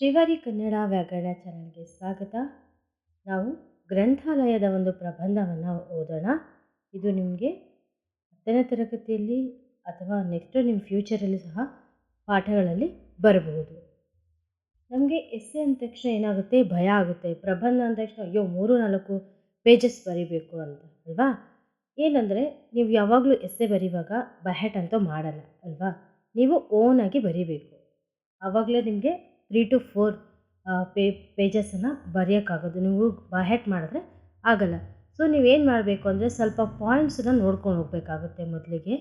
ಶ್ರೀವಾರಿ ಕನ್ನಡ ವ್ಯಾಕರಣ ಚಾನಲ್ಗೆ ಸ್ವಾಗತ. ನಾವು ಗ್ರಂಥಾಲಯದ ಒಂದು ಪ್ರಬಂಧವನ್ನು ಓದೋಣ. ಇದು ನಿಮಗೆ ಹತ್ತನೇ ತರಗತಿಯಲ್ಲಿ ಅಥವಾ ನೆಕ್ಸ್ಟ್ ನಿಮ್ಮ ಫ್ಯೂಚರಲ್ಲಿ ಸಹ ಪಾಠಗಳಲ್ಲಿ ಬರಬಹುದು. ನಮಗೆ ಎಸ್ಸೆ ಅಂದ ತಕ್ಷಣ ಏನಾಗುತ್ತೆ? ಭಯ ಆಗುತ್ತೆ. ಪ್ರಬಂಧ ಅಂದ ತಕ್ಷಣ ಅಯ್ಯೋ ಮೂರು ನಾಲ್ಕು ಪೇಜಸ್ ಬರಿಬೇಕು ಅಂತ, ಅಲ್ವಾ? ಏನಂದರೆ ನೀವು ಯಾವಾಗಲೂ ಎಸ್ಸೆ ಬರೆಯುವಾಗ ಬಹೆಟ್ ಅಂತೂ ಮಾಡಲ್ಲ, ಅಲ್ವಾ? ನೀವು ಓನಾಗಿ ಬರೀಬೇಕು. ಆವಾಗಲೇ ನಿಮಗೆ ತ್ರೀ ಟು ಫೋರ್ ಪೇ ಪೇಜಸನ್ನು ಬರೆಯೋಕ್ಕಾಗೋದು. ನೀವು ಬಹೆಟ್ ಮಾಡಿದ್ರೆ ಆಗಲ್ಲ. ಸೊ ನೀವೇನು ಮಾಡಬೇಕು ಅಂದರೆ ಸ್ವಲ್ಪ ಪಾಯಿಂಟ್ಸನ್ನು ನೋಡ್ಕೊಂಡು ಹೋಗಬೇಕಾಗುತ್ತೆ ಮೊದಲಿಗೆ.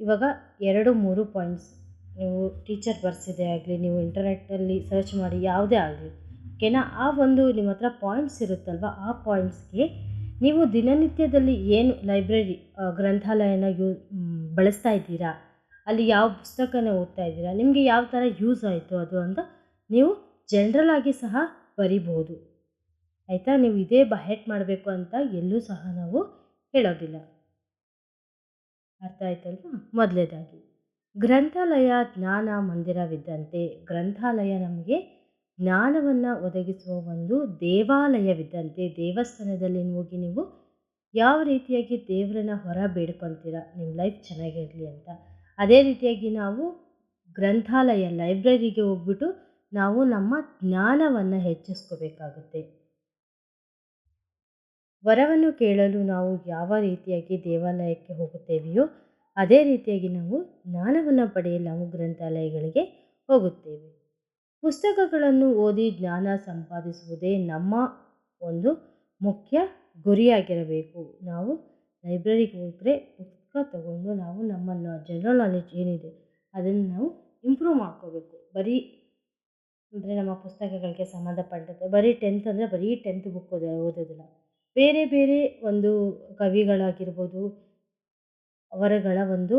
ಇವಾಗ ಎರಡು, ಮೂರು ಪಾಯಿಂಟ್ಸ್ ನೀವು ಟೀಚರ್ ಬರ್ಸಿದೆ ಆಗಲಿ, ನೀವು ಇಂಟರ್ನೆಟ್ಟಲ್ಲಿ ಸರ್ಚ್ ಮಾಡಿ ಯಾವುದೇ ಆಗಲಿ ಓಕೆನಾ ಆ ಒಂದು ನಿಮ್ಮ ಹತ್ರ ಪಾಯಿಂಟ್ಸ್ ಇರುತ್ತಲ್ವ? ಆ ಪಾಯಿಂಟ್ಸ್ಗೆ ನೀವು ದಿನನಿತ್ಯದಲ್ಲಿ ಏನು ಲೈಬ್ರರಿ ಗ್ರಂಥಾಲಯನ ಯೂ ಬಳಸ್ತಾ ಇದ್ದೀರಾ? ಅಲ್ಲಿ ಯಾವ ಪುಸ್ತಕನ ಓದ್ತಾ ಇದ್ದೀರಾ? ನಿಮಗೆ ಯಾವ ಥರ ಯೂಸ್ ಆಯಿತು ಅದು ಅಂತ ನೀವು ಜನ್ರಲ್ ಆಗಿ ಸಹ ಬರಿಬೋದು. ಆಯಿತಾ? ನೀವು ಇದೇ ಬಹೆಟ್ ಮಾಡಬೇಕು ಅಂತ ಎಲ್ಲೂ ಸಹ ನಾವು ಹೇಳೋದಿಲ್ಲ. ಅರ್ಥ ಆಯ್ತಲ್ವಾ? ಮೊದಲೇದಾಗಿ. ಗ್ರಂಥಾಲಯ ಜ್ಞಾನ ಮಂದಿರವಿದ್ದಂತೆ ಗ್ರಂಥಾಲಯ ನಮಗೆ ಜ್ಞಾನವನ್ನು ಒದಗಿಸುವ ಒಂದು ದೇವಾಲಯವಿದ್ದಂತೆ ದೇವಸ್ಥಾನದಲ್ಲಿ ಹೋಗಿ ನೀವು ಯಾವ ರೀತಿಯಾಗಿ ದೇವರನ್ನ ಹೊರ ಬೇಡ್ಕೊತೀರ? ನಿಮ್ಮ ಲೈಫ್ ಚೆನ್ನಾಗಿರಲಿ ಅಂತ. ಅದೇ ರೀತಿಯಾಗಿ ನಾವು ಗ್ರಂಥಾಲಯ ಲೈಬ್ರರಿಗೆ ಹೋಗ್ಬಿಟ್ಟು ನಾವು ನಮ್ಮ ಜ್ಞಾನವನ್ನು ಹೆಚ್ಚಿಸ್ಕೋಬೇಕಾಗುತ್ತೆ. ವರವನ್ನು ಕೇಳಲು ನಾವು ಯಾವ ರೀತಿಯಾಗಿ ದೇವಾಲಯಕ್ಕೆ ಹೋಗುತ್ತೇವೆಯೋ ಅದೇ ರೀತಿಯಾಗಿ ನಾವು ಜ್ಞಾನವನ್ನು ಪಡೆಯಲು ನಾವು ಗ್ರಂಥಾಲಯಗಳಿಗೆ ಹೋಗುತ್ತೇವೆ. ಪುಸ್ತಕಗಳನ್ನು ಓದಿ ಜ್ಞಾನ ಸಂಪಾದಿಸುವುದೇ ನಮ್ಮ ಒಂದು ಮುಖ್ಯ ಗುರಿಯಾಗಿರಬೇಕು. ನಾವು ಲೈಬ್ರರಿಗೆ ಹೋದರೆ ಪುಸ್ತಕ ತಗೊಂಡು ನಾವು ನಮ್ಮ ಜನರಲ್ ನಾಲೆಜ್ ಏನಿದೆ ಅದನ್ನು ನಾವು ಇಂಪ್ರೂವ್ ಮಾಡ್ಕೋಬೇಕು. ಬರೀ ಅಂದರೆ ನಮ್ಮ ಪುಸ್ತಕಗಳಿಗೆ ಸಂಬಂಧಪಟ್ಟಂತೆ, ಬರೀ ಟೆಂತ್ ಅಂದರೆ ಬರೀ ಟೆಂತ್ ಬುಕ್ ಓದ, ಓದೋದಿಲ್ಲ. ಬೇರೆ ಬೇರೆ ಒಂದು ಕವಿಗಳಾಗಿರ್ಬೋದು, ಅವರಗಳ ಒಂದು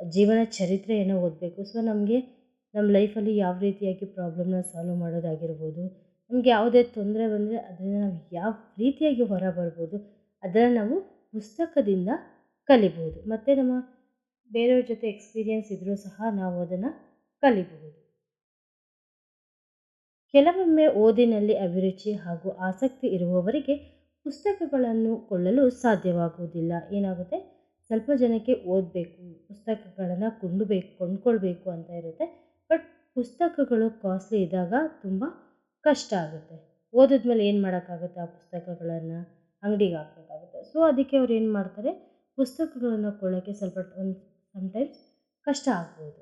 ಜೀವನ ಚರಿತ್ರೆಯನ್ನು ಓದಬೇಕು. ಸೊ ನಮಗೆ ನಮ್ಮ ಲೈಫಲ್ಲಿ ಯಾವ ರೀತಿಯಾಗಿ ಪ್ರಾಬ್ಲಮ್ನ ಸಾಲ್ವ್ ಮಾಡೋದಾಗಿರ್ಬೋದು, ನಮಗೆ ಯಾವುದೇ ತೊಂದರೆ ಬಂದರೆ ಅದರಿಂದ ನಾವು ಯಾವ ರೀತಿಯಾಗಿ ಹೊರ ಬರ್ಬೋದು, ಅದನ್ನು ನಾವು ಪುಸ್ತಕದಿಂದ ಕಲಿಬೋದು. ಮತ್ತು ನಮ್ಮ ಬೇರೆಯವ್ರ ಜೊತೆ ಎಕ್ಸ್ಪೀರಿಯೆನ್ಸ್ ಇದ್ದರೂ ಸಹ ನಾವು ಅದನ್ನು ಕಲಿಬಹುದು. ಕೆಲವೊಮ್ಮೆ ಓದಿನಲ್ಲಿ ಅಭಿರುಚಿ ಹಾಗೂ ಆಸಕ್ತಿ ಇರುವವರಿಗೆ ಪುಸ್ತಕಗಳನ್ನು ಕೊಳ್ಳಲು ಸಾಧ್ಯವಾಗುವುದಿಲ್ಲ. ಏನಾಗುತ್ತೆ? ಸ್ವಲ್ಪ ಜನಕ್ಕೆ ಓದಬೇಕು, ಪುಸ್ತಕಗಳನ್ನು ಕೊಂಡುಬೇಕು, ಕೊಂಡ್ಕೊಳ್ಬೇಕು ಅಂತ ಇರುತ್ತೆ. ಬಟ್ ಪುಸ್ತಕಗಳು ಕಾಸ್ಟ್ಲಿ ಇದ್ದಾಗ ತುಂಬ ಕಷ್ಟ ಆಗುತ್ತೆ. ಓದಿದ್ಮೇಲೆ ಏನು ಮಾಡೋಕ್ಕಾಗುತ್ತೆ ಆ ಪುಸ್ತಕಗಳನ್ನು? ಅಂಗಡಿಗೆ ಹಾಕಬೇಕಾಗುತ್ತೆ. ಸೊ ಅದಕ್ಕೆ ಅವ್ರು ಏನು ಮಾಡ್ತಾರೆ? ಪುಸ್ತಕಗಳನ್ನು ಕೊಳ್ಳೋಕ್ಕೆ ಸ್ವಲ್ಪ ಒಂದು ಸಮ್ಟೈಮ್ಸ್ ಕಷ್ಟ ಆಗ್ಬೋದು.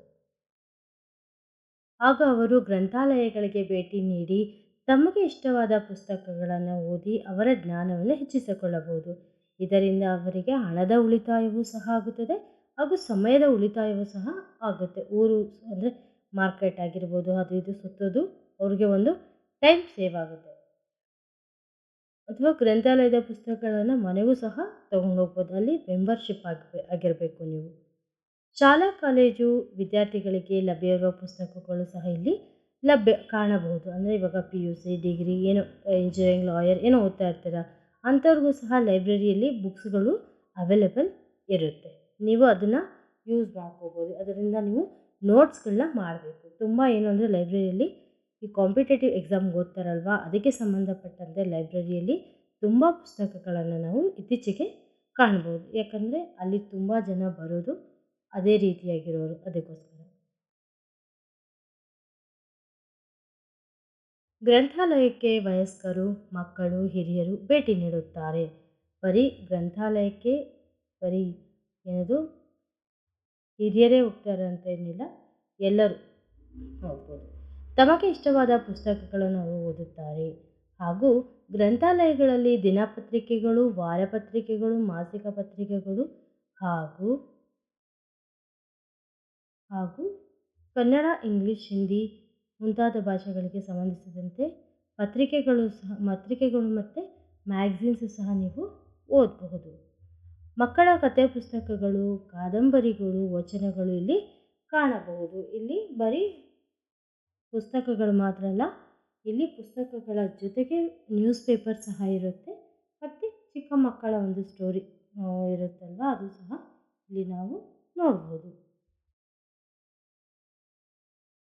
ಆಗ ಅವರು ಗ್ರಂಥಾಲಯಗಳಿಗೆ ಭೇಟಿ ನೀಡಿ ತಮಗೆ ಇಷ್ಟವಾದ ಪುಸ್ತಕಗಳನ್ನು ಓದಿ ಅವರ ಜ್ಞಾನವನ್ನು ಹೆಚ್ಚಿಸಿಕೊಳ್ಳಬಹುದು. ಇದರಿಂದ ಅವರಿಗೆ ಹಣದ ಉಳಿತಾಯವೂ ಸಹ ಆಗುತ್ತದೆ ಹಾಗೂ ಸಮಯದ ಉಳಿತಾಯವೂ ಸಹ ಆಗುತ್ತೆ. ಊರು ಅಂದರೆ ಮಾರ್ಕೆಟ್ ಆಗಿರ್ಬೋದು, ಅದು ಇದು ಸುತ್ತೋದು ಅವ್ರಿಗೆ ಒಂದು ಟೈಮ್ ಸೇವ್ ಆಗುತ್ತೆ. ಅಥವಾ ಗ್ರಂಥಾಲಯದ ಪುಸ್ತಕಗಳನ್ನು ಮನೆಗೂ ಸಹ ತಗೊಂಡು ಹೋಗ್ಬೋದು ಅಲ್ಲಿ ಮೆಂಬರ್ಶಿಪ್ ಆಗಿ ಆಗಿರಬೇಕು ನೀವು. ಶಾಲಾ, ಕಾಲೇಜು ವಿದ್ಯಾರ್ಥಿಗಳಿಗೆ ಲಭ್ಯವಿರುವ ಪುಸ್ತಕಗಳು ಸಹ ಇಲ್ಲಿ ಲಭ್ಯ ಕಾಣಬಹುದು. ಅಂದರೆ ಇವಾಗ ಪಿ ಯು ಸಿ ಡಿಗ್ರಿ ಏನು ಇಂಜಿನಿಯರಿಂಗ್ ಲಾಯರ್ ಏನೋ ಓದ್ತಾ ಇರ್ತೀರ, ಅಂಥವ್ರಿಗೂ ಸಹ ಲೈಬ್ರರಿಯಲ್ಲಿ ಬುಕ್ಸ್ಗಳು ಅವೈಲೇಬಲ್ ಇರುತ್ತೆ. ನೀವು ಅದನ್ನು ಯೂಸ್ ಮಾಡ್ಕೋಬೋದು. ಅದರಿಂದ ನೀವು ನೋಟ್ಸ್ಗಳನ್ನ ಮಾಡಬೇಕು. ತುಂಬ ಏನು ಅಂದರೆ ಲೈಬ್ರರಿಯಲ್ಲಿ ಈ ಕಾಂಪಿಟೇಟಿವ್ ಎಕ್ಸಾಮ್ಗೆ ಓದ್ತಾರಲ್ವ? ಅದಕ್ಕೆ ಸಂಬಂಧಪಟ್ಟಂತೆ ಲೈಬ್ರರಿಯಲ್ಲಿ ತುಂಬ ಪುಸ್ತಕಗಳನ್ನು ನಾವು ಇತ್ತೀಚೆಗೆ ಕಾಣ್ಬೋದು. ಯಾಕಂದರೆ ಅಲ್ಲಿ ತುಂಬ ಜನ ಬರೋದು ಅದೇ ರೀತಿಯಾಗಿರೋರು ಅದಕ್ಕೋಸ್ಕರ. ಗ್ರಂಥಾಲಯಕ್ಕೆ ವಯಸ್ಕರು, ಮಕ್ಕಳು, ಹಿರಿಯರು ಭೇಟಿ ನೀಡುತ್ತಾರೆ. ಬರೀ ಗ್ರಂಥಾಲಯಕ್ಕೆ ಬರೀ ಏನದು? ಹಿರಿಯರೇ ಹೋಗ್ತಾರೆ ಅಂತ ಏನಿಲ್ಲ, ಎಲ್ಲರೂ ಹೋಗ್ಬೋದು. ತಮಗೆ ಇಷ್ಟವಾದ ಪುಸ್ತಕಗಳನ್ನು ಅವರು ಓದುತ್ತಾರೆ. ಹಾಗೂ ಗ್ರಂಥಾಲಯಗಳಲ್ಲಿ ದಿನಪತ್ರಿಕೆಗಳು, ವಾರಪತ್ರಿಕೆಗಳು, ಮಾಸಿಕ ಪತ್ರಿಕೆಗಳು ಹಾಗೂ ಹಾಗೂ ಕನ್ನಡ, ಇಂಗ್ಲಿಷ್, ಹಿಂದಿ ಮುಂತಾದ ಭಾಷೆಗಳಿಗೆ ಸಂಬಂಧಿಸಿದಂತೆ ಪತ್ರಿಕೆಗಳು ಸಹ ಪತ್ರಿಕೆಗಳು ಮತ್ತು ಮ್ಯಾಗ್ಝಿನ್ಸು ಸಹ ನೀವು ಓದಬಹುದು. ಮಕ್ಕಳ ಕಥೆ ಪುಸ್ತಕಗಳು, ಕಾದಂಬರಿಗಳು, ವಚನಗಳು ಇಲ್ಲಿ ಕಾಣಬಹುದು. ಇಲ್ಲಿ ಬರೀ ಪುಸ್ತಕಗಳು ಮಾತ್ರ ಅಲ್ಲ, ಇಲ್ಲಿ ಪುಸ್ತಕಗಳ ಜೊತೆಗೆ ನ್ಯೂಸ್ ಪೇಪರ್ ಸಹ ಇರುತ್ತೆ. ಮತ್ತು ಚಿಕ್ಕ ಮಕ್ಕಳ ಒಂದು ಸ್ಟೋರಿ ಇರುತ್ತಲ್ವ, ಅದು ಸಹ ಇಲ್ಲಿ ನಾವು ನೋಡ್ಬೋದು.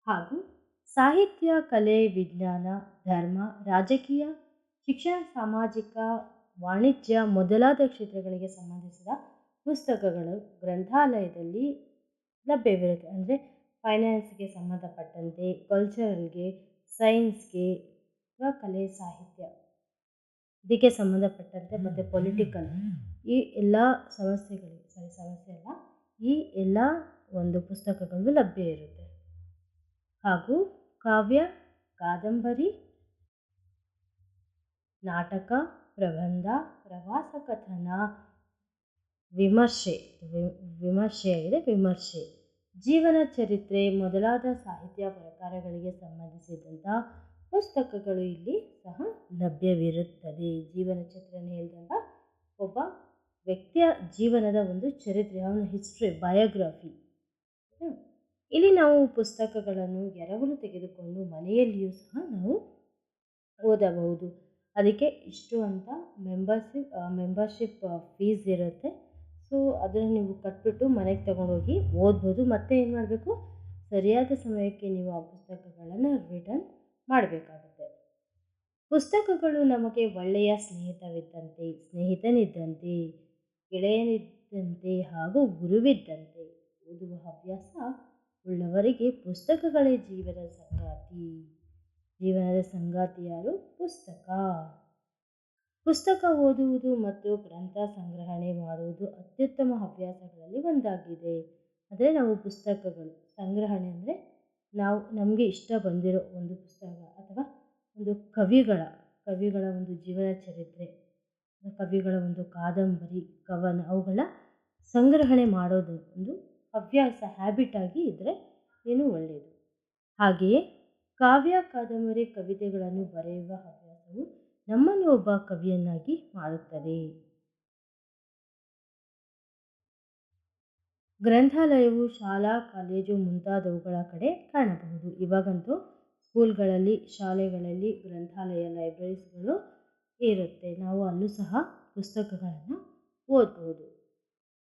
ಹಾಗೂ ಸಾಹಿತ್ಯ, ಕಲೆ, ವಿಜ್ಞಾನ, ಧರ್ಮ, ರಾಜಕೀಯ, ಶಿಕ್ಷಣ, ಸಾಮಾಜಿಕ, ವಾಣಿಜ್ಯ ಮೊದಲಾದ ಕ್ಷೇತ್ರಗಳಿಗೆ ಸಂಬಂಧಿಸಿದ ಪುಸ್ತಕಗಳು ಗ್ರಂಥಾಲಯದಲ್ಲಿ ಲಭ್ಯವಿರುತ್ತೆ. ಅಂದರೆ ಫೈನಾನ್ಸ್ಗೆ ಸಂಬಂಧಪಟ್ಟಂತೆ ಕಲ್ಚರಲ್ಗೆ ಸೈನ್ಸ್ಗೆ ಅಥವಾ ಕಲೆ, ಸಾಹಿತ್ಯ ಇದಕ್ಕೆ ಸಂಬಂಧಪಟ್ಟಂತೆ ಮತ್ತು ಪೊಲಿಟಿಕಲ್ ಈ ಎಲ್ಲ ಸಮಸ್ಯೆಗಳು ಸಾರಿ ಸಮಸ್ಯೆ ಅಲ್ಲ, ಈ ಎಲ್ಲ ಒಂದು ಪುಸ್ತಕಗಳು ಲಭ್ಯ ಇರುತ್ತೆ. ಹಾಗೂ ಕಾವ್ಯ, ಕಾದಂಬರಿ, ನಾಟಕ, ಪ್ರಬಂಧ, ಪ್ರವಾಸ ಕಥನ, ವಿಮರ್ಶೆ ವಿಮರ್ಶೆಯಾಗಿದೆ ವಿಮರ್ಶೆ. ಜೀವನ ಚರಿತ್ರೆ ಮೊದಲಾದ ಸಾಹಿತ್ಯ ಪ್ರಕಾರಗಳಿಗೆ ಸಂಬಂಧಿಸಿದಂಥ ಪುಸ್ತಕಗಳು ಇಲ್ಲಿ ಸಹ ಲಭ್ಯವಿರುತ್ತದೆ. ಜೀವನ ಚರಿತ್ರೆಯನ್ನು ಹೇಳಿದಾಗ ಒಬ್ಬ ವ್ಯಕ್ತಿಯ ಜೀವನದ ಒಂದು ಚರಿತ್ರೆ, ಅವನ ಹಿಸ್ಟ್ರಿ ಬಯೋಗ್ರಫಿ ಇಲ್ಲಿ ನಾವು ಪುಸ್ತಕಗಳನ್ನು ಎರವಲು ತೆಗೆದುಕೊಂಡು ಮನೆಯಲ್ಲಿಯೂ ಸಹ ನಾವು ಓದಬಹುದು. ಅದಕ್ಕೆ ಇಷ್ಟು ಅಂತ ಮೆಂಬರ್ಶಿಪ್ ಮೆಂಬರ್ಶಿಪ್ ಫೀಸ್ ಇರುತ್ತೆ. ಸೊ, ಅದನ್ನು ನೀವು ಕಟ್ಬಿಟ್ಟು ಮನೆಗೆ ತಗೊಂಡೋಗಿ ಓದ್ಬೋದು. ಮತ್ತೆ ಏನು ಮಾಡಬೇಕು? ಸರಿಯಾದ ಸಮಯಕ್ಕೆ ನೀವು ಆ ಪುಸ್ತಕಗಳನ್ನು ರಿಟರ್ನ್ ಮಾಡಬೇಕಾಗುತ್ತೆ. ಪುಸ್ತಕಗಳು ನಮಗೆ ಒಳ್ಳೆಯ ಸ್ನೇಹಿತವಿದ್ದಂತೆ, ಸ್ನೇಹಿತನಿದ್ದಂತೆ, ಗೆಳೆಯನಿದ್ದಂತೆ ಹಾಗೂ ಗುರುವಿದ್ದಂತೆ ಓದುವ ಹವ್ಯಾಸ ಉಳ್ಳವರಿಗೆ ಪುಸ್ತಕಗಳೇ ಜೀವನದ ಸಂಗಾತಿ. ಜೀವನದ ಸಂಗಾತಿಯಾರು ಪುಸ್ತಕ. ಪುಸ್ತಕ ಓದುವುದು ಮತ್ತು ಗ್ರಂಥ ಸಂಗ್ರಹಣೆ ಮಾಡುವುದು ಅತ್ಯುತ್ತಮ ಹವ್ಯಾಸಗಳಲ್ಲಿ ಒಂದಾಗಿದೆ. ಅಂದರೆ ನಾವು ಪುಸ್ತಕಗಳು, ಸಂಗ್ರಹಣೆ ಅಂದರೆ ನಾವು, ನಮಗೆ ಇಷ್ಟ ಬಂದಿರೋ ಒಂದು ಪುಸ್ತಕ ಅಥವಾ ಒಂದು ಕವಿಗಳ ಕವಿಗಳ ಒಂದು ಜೀವನ ಚರಿತ್ರೆ, ಕವಿಗಳ ಒಂದು ಕಾದಂಬರಿ, ಕವನ ಅವುಗಳ ಸಂಗ್ರಹಣೆ ಮಾಡೋದು ಒಂದು ಹವ್ಯಾಸ ಹ್ಯಾಬಿಟ್ ಆಗಿ ಇದ್ದರೆ ಏನು ಒಳ್ಳೆಯದು ಹಾಗೆಯೇ ಕಾವ್ಯ, ಕಾದಂಬರಿ, ಕವಿತೆಗಳನ್ನು ಬರೆಯುವ ಹವ್ಯಾಸವು ನಮ್ಮನ್ನು ಒಬ್ಬ ಕವಿಯನ್ನಾಗಿ ಮಾಡುತ್ತದೆ. ಗ್ರಂಥಾಲಯವು, ಶಾಲಾ, ಕಾಲೇಜು ಮುಂತಾದವುಗಳ ಕಡೆ ಕಾಣಬಹುದು. ಇವಾಗಂತೂ ಸ್ಕೂಲ್ಗಳಲ್ಲಿ, ಶಾಲೆಗಳಲ್ಲಿ ಗ್ರಂಥಾಲಯ ಲೈಬ್ರರೀಸ್ಗಳು ಇರುತ್ತೆ. ನಾವು ಅಲ್ಲೂ ಸಹ ಪುಸ್ತಕಗಳನ್ನು ಓದಬಹುದು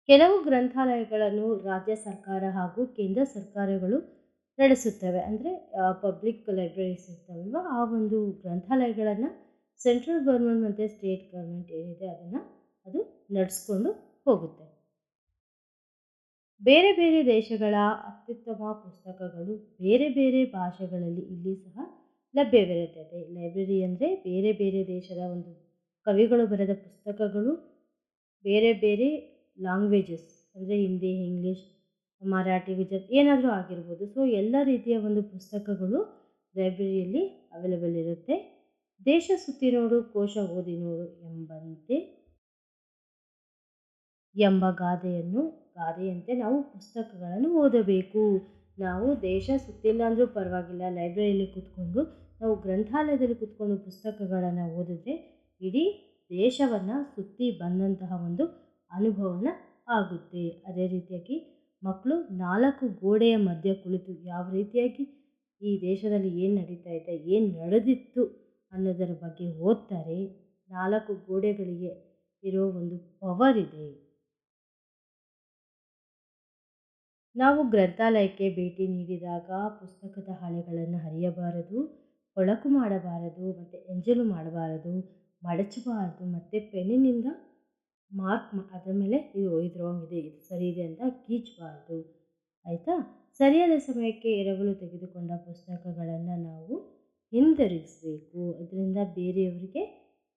ಕೆಲವು ಗ್ರಂಥಾಲಯಗಳನ್ನು ರಾಜ್ಯ ಸರ್ಕಾರ ಹಾಗೂ ಕೇಂದ್ರ ಸರ್ಕಾರಗಳು ನಡೆಸುತ್ತವೆ. ಅಂದರೆ ಪಬ್ಲಿಕ್ ಲೈಬ್ರರೀಸ್ ಇರ್ತವಲ್ವ, ಆ ಒಂದು ಗ್ರಂಥಾಲಯಗಳನ್ನು ಸೆಂಟ್ರಲ್ ಗೌರ್ಮೆಂಟ್ ಮತ್ತು ಸ್ಟೇಟ್ ಗೌರ್ಮೆಂಟ್ ಏನಿದೆ ಅದನ್ನು ಅದು ನಡೆಸ್ಕೊಂಡು ಹೋಗುತ್ತೆ. ಬೇರೆ ಬೇರೆ ದೇಶಗಳ ಅತ್ಯುತ್ತಮ ಪುಸ್ತಕಗಳು ಬೇರೆ ಬೇರೆ ಭಾಷೆಗಳಲ್ಲಿ ಇಲ್ಲಿ ಸಹ ಲಭ್ಯವಿರುತ್ತದೆ. ಲೈಬ್ರರಿ ಅಂದರೆ ಬೇರೆ ಬೇರೆ ದೇಶದ ಒಂದು ಕವಿಗಳು ಬರೆದ ಪುಸ್ತಕಗಳು, ಬೇರೆ ಬೇರೆ ಲ್ಯಾಂಗ್ವೇಜಸ್ ಅಂದರೆ ಹಿಂದಿ, ಇಂಗ್ಲೀಷ್, ಮರಾಠಿ, ಗುಜರಾತ್ ಏನಾದರೂ ಆಗಿರ್ಬೋದು. ಸೊ ಎಲ್ಲ ರೀತಿಯ ಒಂದು ಪುಸ್ತಕಗಳು ಲೈಬ್ರರಿಯಲ್ಲಿ ಅವೈಲೇಬಲ್ ಇರುತ್ತೆ. ದೇಶ ಸುತ್ತಿ ನೋಡು ಕೋಶ ಓದಿ ನೋಡು ಎಂಬಂತೆ ಎಂಬ ಗಾದೆಯನ್ನು, ಗಾದೆಯಂತೆ ನಾವು ಪುಸ್ತಕಗಳನ್ನು ಓದಬೇಕು. ನಾವು ದೇಶ ಸುತ್ತಿಲ್ಲ ಅಂದರೂ ಪರವಾಗಿಲ್ಲ, ಲೈಬ್ರರಿಯಲ್ಲಿ ಕೂತ್ಕೊಂಡು, ನಾವು ಗ್ರಂಥಾಲಯದಲ್ಲಿ ಕೂತ್ಕೊಂಡು ಪುಸ್ತಕಗಳನ್ನು ಓದಿದ್ರೆ ಇಡೀ ದೇಶವನ್ನು ಸುತ್ತಿ ಬಂದಂತಹ ಒಂದು ಅನುಭವನ ಆಗುತ್ತೆ. ಅದೇ ರೀತಿಯಾಗಿ ಮಕ್ಕಳು ನಾಲ್ಕು ಗೋಡೆಯ ಮಧ್ಯೆ ಕುಳಿತು ಯಾವ ರೀತಿಯಾಗಿ ಈ ದೇಶದಲ್ಲಿ ಏನು ನಡೀತಾ ಇದೆ, ಏನು ನಡೆದಿತ್ತು ಅನ್ನೋದರ ಬಗ್ಗೆ ಓದ್ತಾರೆ. ನಾಲ್ಕು ಗೋಡೆಗಳಿಗೆ ಇರೋ ಒಂದು ಪವರ್ ಇದೆ. ನಾವು ಗ್ರಂಥಾಲಯಕ್ಕೆ ಭೇಟಿ ನೀಡಿದಾಗ ಪುಸ್ತಕದ ಹಾಳೆಗಳನ್ನು ಹರಿಯಬಾರದು, ಕೊಳಕು ಮಾಡಬಾರದು, ಮತ್ತು ಎಂಜಲು ಮಾಡಬಾರದು, ಮಡಚಬಾರದು, ಮತ್ತು ಪೆನ್ನಿನಿಂದ ಮಾರ್ಕ್ ಅದರ ಮೇಲೆ ಇದು ಇದು ರಾಂಗ್ ಇದೆ ಇದು ಸರಿ ಇದೆ ಅಂತ ಗೀಚಬಾರ್ದು ಆಯಿತಾ? ಸರಿಯಾದ ಸಮಯಕ್ಕೆ ಎರವಲು ತೆಗೆದುಕೊಂಡ ಪುಸ್ತಕಗಳನ್ನು ನಾವು ಹಿಂದಿರುಗಿಸ್ಬೇಕು. ಅದರಿಂದ ಬೇರೆಯವರಿಗೆ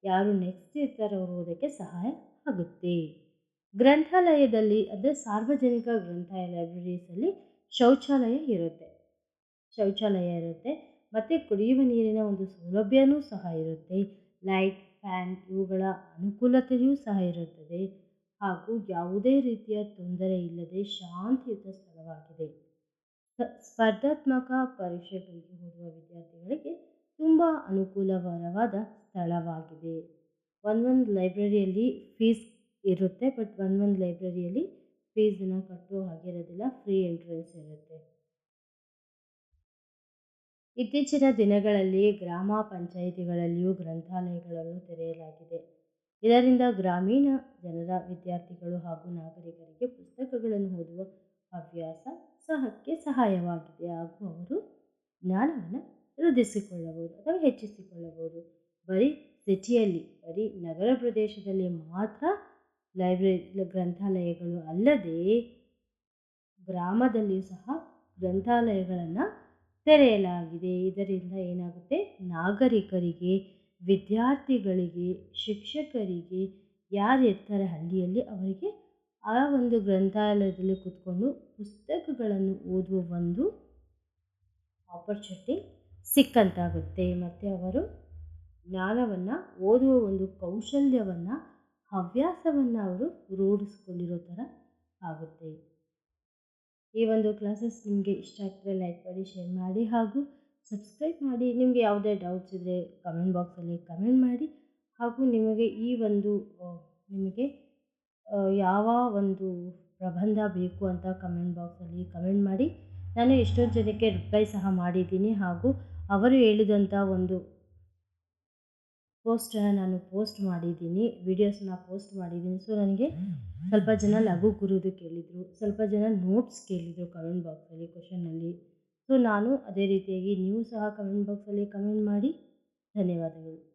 ಯಾರು ನೆಕ್ಸ್ಟ್ ಇರ್ತಾರೆ ಅವರು ಓದೋಕ್ಕೆ ಸಹಾಯ ಆಗುತ್ತೆ. ಗ್ರಂಥಾಲಯದಲ್ಲಿ ಅಂದರೆ ಸಾರ್ವಜನಿಕ ಗ್ರಂಥಾಲಯ ಲೈಬ್ರರೀಸಲ್ಲಿ ಶೌಚಾಲಯ ಇರುತ್ತೆ. ಶೌಚಾಲಯ ಇರುತ್ತೆ. ಮತ್ತು ಕುಡಿಯುವ ನೀರಿನ ಒಂದು ಸೌಲಭ್ಯವೂ ಸಹ ಇರುತ್ತೆ. ಲೈಟ್ ಫ್ಯಾನ್ ಇವುಗಳ ಅನುಕೂಲತೆಯೂ ಸಹ ಇರುತ್ತದೆ. ಹಾಗೂ ಯಾವುದೇ ರೀತಿಯ ತೊಂದರೆ ಇಲ್ಲದೆ ಶಾಂತಿಯುತ ಸ್ಥಳವಾಗಿದೆ. ಸ್ಪರ್ಧಾತ್ಮಕ ಪರೀಕ್ಷೆಗಳಿಗೆ ಓದುವ ವಿದ್ಯಾರ್ಥಿಗಳಿಗೆ ತುಂಬ ಅನುಕೂಲಕರವಾದ ಸ್ಥಳವಾಗಿದೆ. ಒಂದೊಂದು ಲೈಬ್ರರಿಯಲ್ಲಿ ಫೀಸ್ ಇರುತ್ತೆ, ಬಟ್ ಒಂದೊಂದು ಲೈಬ್ರರಿಯಲ್ಲಿ ಫೀಸನ್ನು ಕಟ್ಟುವ ಹಾಗಿರೋದಿಲ್ಲ ಫ್ರೀ ಎಂಟ್ರೆನ್ಸ್ ಇರುತ್ತೆ. ಇತ್ತೀಚಿನ ದಿನಗಳಲ್ಲಿ ಗ್ರಾಮ ಪಂಚಾಯಿತಿಗಳಲ್ಲಿಯೂ ಗ್ರಂಥಾಲಯಗಳನ್ನು ತೆರೆಯಲಾಗಿದೆ. ಇದರಿಂದ ಗ್ರಾಮೀಣ ಜನರ ವಿದ್ಯಾರ್ಥಿಗಳು ಹಾಗೂ ನಾಗರಿಕರಿಗೆ ಪುಸ್ತಕಗಳನ್ನು ಓದುವ ಹವ್ಯಾಸ ಸಹಕ್ಕೆ ಸಹಾಯವಾಗಿದೆ. ಹಾಗೂ ಅವರು ಜ್ಞಾನವನ್ನು ವೃದ್ಧಿಸಿಕೊಳ್ಳಬಹುದು ಅಥವಾ ಹೆಚ್ಚಿಸಿಕೊಳ್ಳಬಹುದು. ಬರೀ ಸಿಟಿಯಲ್ಲಿ, ಬರೀ ನಗರ ಪ್ರದೇಶದಲ್ಲಿ ಮಾತ್ರ ಲೈಬ್ರರಿ, ಗ್ರಂಥಾಲಯಗಳು ಅಲ್ಲದೆ ಗ್ರಾಮದಲ್ಲಿಯೂ ಸಹ ಗ್ರಂಥಾಲಯಗಳನ್ನು ತೆರೆಯಲಾಗಿದೆ. ಇದರಿಂದ ಏನಾಗುತ್ತೆ? ನಾಗರಿಕರಿಗೆ, ವಿದ್ಯಾರ್ಥಿಗಳಿಗೆ, ಶಿಕ್ಷಕರಿಗೆ, ಯಾರು ಇರ್ತಾರೆ ಹಳ್ಳಿಯಲ್ಲಿ ಅವರಿಗೆ ಆ ಒಂದು ಗ್ರಂಥಾಲಯದಲ್ಲಿ ಕೂತ್ಕೊಂಡು ಪುಸ್ತಕಗಳನ್ನು ಓದುವ ಒಂದು ಆಪರ್ಚುನಿಟಿ ಸಿಕ್ಕಂತಾಗುತ್ತೆ. ಮತ್ತು ಅವರು ಜ್ಞಾನವನ್ನು ಓದುವ ಒಂದು ಕೌಶಲ್ಯವನ್ನು, ಹವ್ಯಾಸವನ್ನು ಅವರು ರೂಢಿಸ್ಕೊಂಡಿರೋ ಥರ ಆಗುತ್ತೆ. ಈ ಒಂದು ಕ್ಲಾಸಸ್ ನಿಮಗೆ ಇಷ್ಟ ಆಗ್ತದೆ ಲೈಕ್ ಮಾಡಿ ಶೇರ್ ಮಾಡಿ ಹಾಗೂ ಸಬ್ಸ್ಕ್ರೈಬ್ ಮಾಡಿ. ನಿಮಗೆ ಯಾವುದೇ ಡೌಟ್ಸ್ ಇದ್ದರೆ ಕಮೆಂಟ್ ಬಾಕ್ಸಲ್ಲಿ ಕಮೆಂಟ್ ಮಾಡಿ ಹಾಗೂ ನಿಮಗೆ ಈ ಒಂದು ನಿಮಗೆ ಯಾವ ಒಂದು ಪ್ರಬಂಧ ಬೇಕು ಅಂತ ಕಮೆಂಟ್ ಬಾಕ್ಸಲ್ಲಿ ಕಮೆಂಟ್ ಮಾಡಿ. ನಾನು ಎಷ್ಟೊಂದು ಜನಕ್ಕೆ ರಿಪ್ಲೈ ಸಹ ಮಾಡಿದ್ದೀನಿ ಹಾಗೂ ಅವರು ಹೇಳಿದಂಥ ಒಂದು ಪೋಸ್ಟನ್ನು ನಾನು ಪೋಸ್ಟ್ ಮಾಡಿದ್ದೀನಿ ವಿಡಿಯೋಸ್ನ ಪೋಸ್ಟ್ ಮಾಡಿದ್ದೀನಿ. ಸೊ ನನಗೆ ಸ್ವಲ್ಪ ಜನ ಲಘು ಗುರುದು ಕೇಳಿದರು, ಸ್ವಲ್ಪ ಜನ ನೋಟ್ಸ್ ಕೇಳಿದರು ಕಮೆಂಟ್ ಬಾಕ್ಸಲ್ಲಿ ಕ್ವಶನಲ್ಲಿ ಸೊ ನಾನು ಅದೇ ರೀತಿಯಾಗಿ ನೀವು ಸಹ ಕಮೆಂಟ್ ಬಾಕ್ಸಲ್ಲಿ ಕಮೆಂಟ್ ಮಾಡಿ. ಧನ್ಯವಾದಗಳು.